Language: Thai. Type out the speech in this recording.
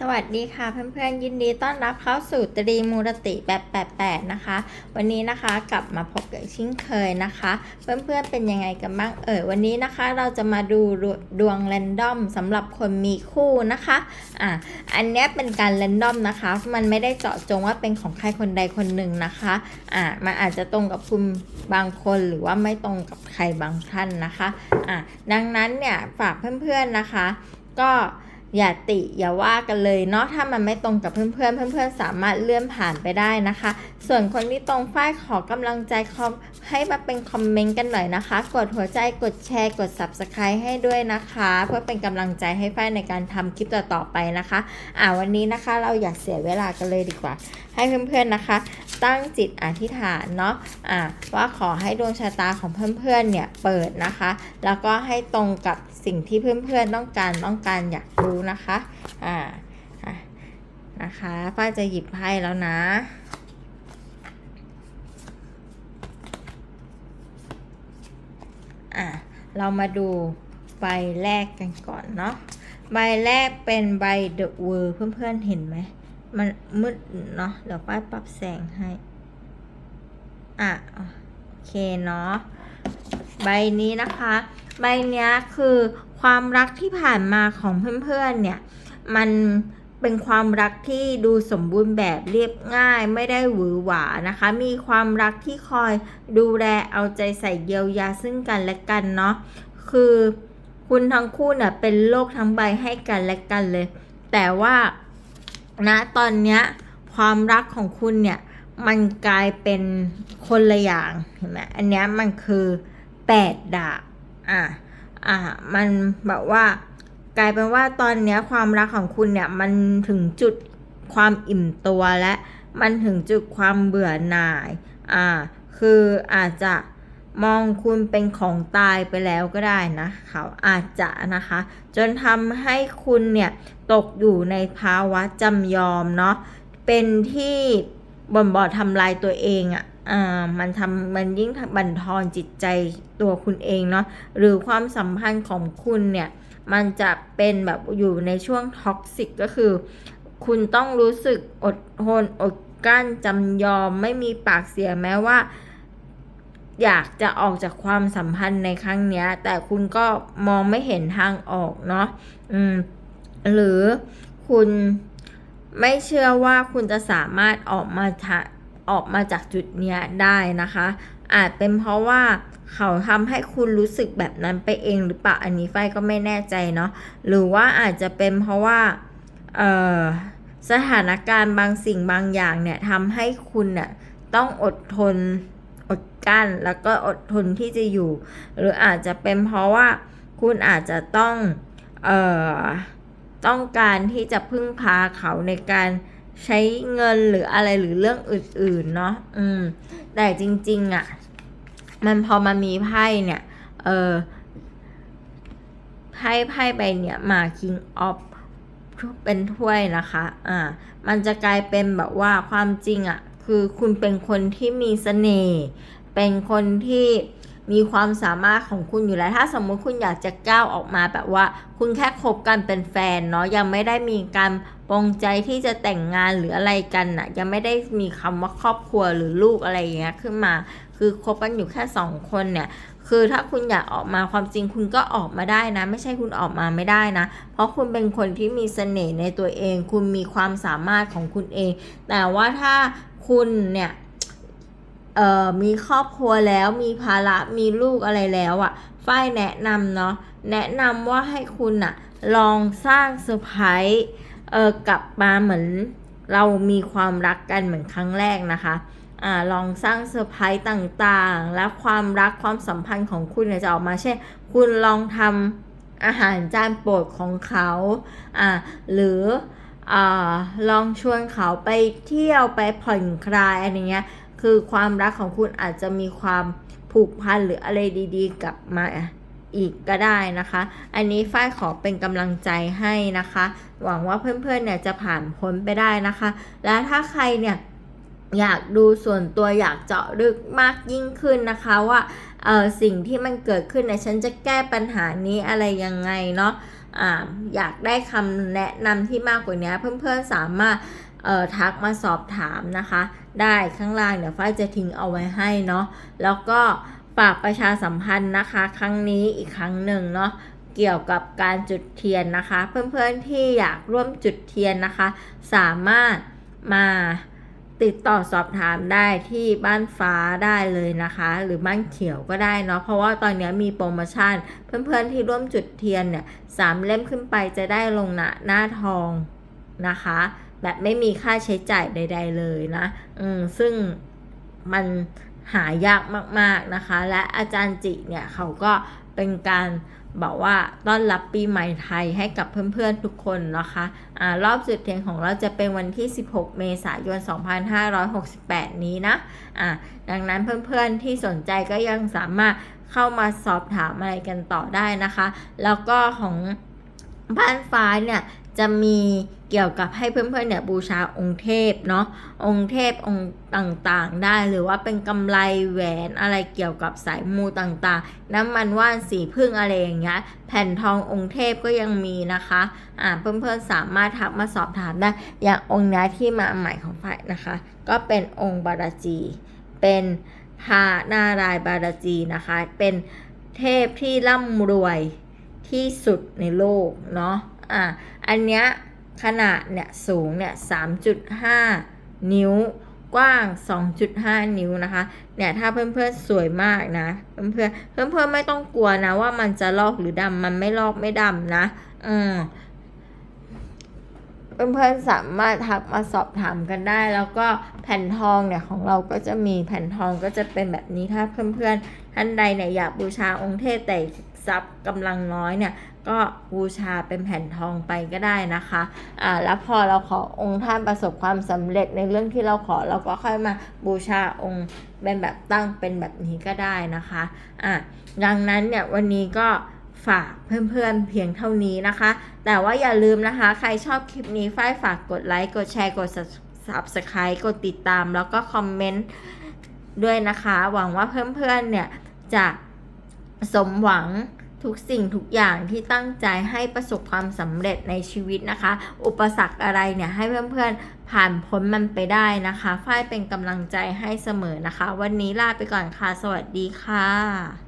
สวัสดีค่ะเพื่อนๆยินดีต้อนรับเข้าสู่ตรีมูรติแบบ88นะคะ วันนี้นะคะกลับมาพบกับชิ่งเคยนะคะ เพื่อนๆเป็นยังไงกันบ้างเอ่ยวันนี้นะคะเราจะมาดูดวงแรนดอมสำหรับคนมีคู่นะคะอะอันนี้เป็นการแรนดอมนะคะ มันไม่ได้เจาะจงว่าเป็นของใครคนใดคนหนึ่งนะคะอะมันอาจจะตรงกับคุณบางคนหรือว่าไม่ตรงกับใครบางท่านนะคะอะดังนั้นเนี่ยฝากเพื่อนๆนะคะ ก็ อย่าติอย่าว่ากันเลยเนาะถ้ามันไม่ตรงกับเพื่อนๆเพื่อนๆ สามารถเลื่อนผ่านไปได้นะคะ ส่วนคนที่ตรงฝ้ายขอกำลังใจคอมให้มาเป็นคอมเมนต์กันหน่อยนะคะ กดหัวใจกดแชร์กด subscribe ให้ด้วยนะคะ เพื่อเป็นกำลังใจให้ฝ้ายในการทำคลิปต่อๆไปนะคะอ่าวันนี้นะคะเราอยากเสียเวลากันเลยดีกว่า ให้เพื่อนๆนะคะ ตั้งจิตอธิษฐานเนาะอ่าว่าขอให้ดวงชะตาของเพื่อนๆเนี่ยเปิดนะคะ แล้วก็ให้ตรงกับ สิ่งที่เพื่อนๆต้องการต้องการอยากรู้นะคะ อ่านะคะฝ้าจะหยิบไพ่แล้วนะอะเรามาดูใบแรกกันก่อนเนาะใบแรกเป็นใบ The World เพื่อนๆเห็นไหมมันมืดเนาะเดี๋ยวป้าปรับแสงให้ อะ โอเคเนาะ ใบนี้นะคะ ใบเนี้ยคือความรักที่ผ่านมาของเพื่อนๆเนี่ย มันเป็นความรักที่ดูสมบูรณ์แบบเรียบง่ายไม่ได้หวือหวานะคะ มีความรักที่คอยดูแลเอาใจใส่เยียวยาซึ่งกันและกันเนาะคือคุณทั้งคู่เนี่ยเป็นโลกทั้งใบให้กันและกันเลย แต่ว่าณตอนเนี้ยความรักของคุณเนี่ย มันกลายเป็นคนละอย่างเห็นไหมอันเนี้ยมันคือแปดดาบอะอะมันแบบว่ากลายเป็นว่าตอนเนี้ยความรักของคุณเนี่ยมันถึงจุดความอิ่มตัวและมันถึงจุดความเบื่อหน่าย อ่า คืออาจจะมองคุณเป็นของตายไปแล้วก็ได้นะเขาอาจจะนะคะ จนทำให้คุณเนี่ยตกอยู่ในภาวะจำยอมเนาะเป็นที่ บ่นบ่อทำลายตัวเองอะ่ะอ่ามันทำมันยิ่งบั่นทอนจิตใจตัวคุณเองเนาะหรือความสัมพันธ์ของคุณเนี่ย มันจะเป็นแบบอยู่ในช่วงท็อกซิกก็คือ คุณต้องรู้สึกอดทนอดกลั้นจำยอมไม่มีปากเสียงแม้ว่า อยากจะออกจากความสัมพันธ์ในครั้งเนี้ย แต่คุณก็มองไม่เห็นทางออกเนาะอืมหรือคุณ ไม่เชื่อว่าคุณจะสามารถออกมาทออกมาจากจุดเนี้ยได้นะคะ อาจเป็นเพราะว่าเขาทำให้คุณรู้สึกแบบนั้นไปเองหรือเปล่าอันนี้ไฟก็ไม่แน่ใจเนาะหรือว่าอาจจะเป็นเพราะว่าสถานการณ์บางสิ่งบางอย่างเนี่ยทำให้คุณเนี่ยต้องอดทนอดกั้นแล้วก็อดทนที่จะอยู่ หรืออาจจะเป็นเพราะว่าคุณอาจจะต้องเอ่อ ต้องการที่จะพึ่งพาเขาในการใช้เงินหรืออะไรหรือเรื่องอื่นๆเนาะอืม แต่จริง ๆอะ่ะ มันพอมามีไพ่เนี่ย เออไพ่ไพ่ใบเนี่ยมา King of เป็นถ้วยนะคะ อ่า มันจะกลายเป็นแบบว่าความจริงอะ่ะ คือคุณเป็นคนที่มีเสน่ห์ เป็นคนที่ มีความสามารถของคุณอยู่แล้ว ถ้าสมมุติคุณอยากจะก้าวออกมาแบบว่า คุณแค่คบกันเป็นแฟนเนาะยังไม่ได้มีการปรงใจที่จะแต่งงานหรืออะไรกันน่ะยังไม่ได้มีคำว่าครอบครัวหรือลูกอะไรอย่างเงี้ยขึ้นมา คือคบกันอยู่แค่สองคนเนี่ยคือถ้าคุณอยากออกมาความจริงคุณก็ออกมาได้นะ ไม่ใช่คุณออกมาไม่ได้นะ เพราะคุณเป็นคนที่มีเสน่ห์ในตัวเอง คุณมีความสามารถของคุณเอง แต่ว่าถ้าคุณเนี่ย เอ่อมีครอบครัวแล้วมีภาระมีลูกอะไรแล้วอะ่ะฝ้ายแนะนำเนาะแนะนำว่าให้คุณอะลองสร้างเซอร์ไพรส์เออกลับมาเหมือนเรามีความรักกันเหมือนครั้งแรกนะคะอ่าลองสร้างเซอร์ไพรส์ต่างๆ และความรักความสัมพันธ์ของคุณเนี่ยจะออกมาเช่นคุณลองทำอาหารจานโปรดของเขาอ่าหรืออ่าลองชวนเขาไปเที่ยวไปผ่อนคลายอะไรเงี้ย คือความรักของคุณอาจจะมีความผูกพันหรืออะไรดีๆ กลับมาอีกก็ได้นะคะ อันนี้ฝ้ายขอเป็นกำลังใจให้นะคะ หวังว่าเพื่อนๆเนี่ยจะผ่านพ้นไปได้นะคะ และถ้าใครเนี่ยอยากดูส่วนตัวอยากเจาะลึกมากยิ่งขึ้นนะคะว่าเออสิ่งที่มันเกิดขึ้นเนี่ยฉันจะแก้ปัญหานี้อะไรยังไงเนาะ อยากได้คำแนะนำที่มากกว่านี้เพื่อนๆสามารถเอ่อทักมาสอบถามนะคะ ได้ข้างล่างเดี๋ยวฝ้ายจะทิ้งเอาไว้ให้เนาะแล้วก็ฝากประชาสัมพันธ์นะคะ ครั้งนี้อีกครั้งหนึ่งเนาะเกี่ยวกับการจุดเทียนนะคะ เพื่อนๆที่อยากร่วมจุดเทียนนะคะ สามารถมา ติดต่อสอบถามได้ที่บ้านฟ้าได้เลยนะคะ หรือบ้านเขียวก็ได้เนาะเพราะว่าตอนนี้มีโปรโมชั่น เพื่อนๆที่ร่วมจุดเทียนเนี่ยสามเล่มขึ้นไปจะได้ลงหน้าหน้าทองนะคะ แบบไม่มีค่าใช้จ่ายใด ๆ เลยนะอืมซึ่งมันหายากมาก ๆนะคะ และอาจารย์จิเนี่ยเขาก็เป็นการ บอกว่าต้อนรับปีใหม่ไทยให้กับเพื่อนๆทุกคนนะคะอ่ารอบจุดเทียนของเราจะเป็นวันที่ 16 เมษายน 2568 นี้นะอ่าดังนั้นเพื่อนๆที่สนใจก็ยังสามารถเข้ามาสอบถามอะไรกันต่อได้นะคะ แล้วก็ของบ้านฟ้าเนี่ย จะมีเกี่ยวกับให้เพื่อนๆเนี่ยบูชาองค์เทพเนาะองค์เทพองค์ต่างๆ ได้หรือว่าเป็นกำไรแหวนอะไรเกี่ยวกับสายมูต่างๆ น้ำมันว่านสีพึ่งอะไรอย่างเงี้ยแผ่นทององค์เทพก็ยังมีนะคะอ่าเพื่อนๆสามารถทักมาสอบถามได้อย่างองค์นี้ที่มาใหม่ของฝ่ายนะคะ ก็เป็นองค์บารจี เป็นพระนารายบารจีนะคะ เป็นเทพที่ร่ำรวย ที่สุดในโลกเนาะอะอันเนี้ยขนาดเนี่ยสูงเนี่ย3.5นิ้วกว้าง 2.5 นิ้วนะคะ เนี่ย ถ้าเพื่อนๆ สวยมากนะ เพื่อนๆ เพื่อนๆ ไม่ต้องกลัวนะว่ามันจะลอกหรือดำ มันไม่ลอกไม่ดำนะ อืม เพื่อนๆ สามารถทักมาสอบถามกันได้ แล้วก็แผ่นทองเนี่ยของเราก็จะมีแผ่นทองก็จะเป็นแบบนี้ ถ้าเพื่อนๆ ท่านใดเนี่ยอยากบูชาองค์เทพแต่ ทรัพย์กำลังน้อยเนี่ยก็บูชาเป็นแผ่นทองไปก็ได้นะคะอ่าแล้วพอเราขอองค์ท่านประสบความสำเร็จในเรื่องที่เราขอเราก็ค่อยมาบูชาองค์เป็นแบบตั้งเป็นแบบนี้ก็ได้นะคะอะดังนั้นเนี่ยวันนี้ก็ฝากเพื่อนๆเพียงเท่านี้นะคะ แต่ว่าอย่าลืมนะคะ ใครชอบคลิปนี้ฝ้ายฝากกดไลค์ กดแชร์ กด subscribe กดติดตาม แล้วก็คอมเมนต์ด้วยนะคะ หวังว่าเพื่อนๆเนี่ยจะ สมหวังทุกสิ่งทุกอย่างที่ตั้งใจให้ประสบความสำเร็จในชีวิตนะคะ อุปสรรคอะไรเนี่ยให้เพื่อนๆผ่านพ้นมันไปได้นะคะฝ้ายเป็นกำลังใจให้เสมอนะคะ วันนี้ลาไปก่อนค่ะ สวัสดีค่ะ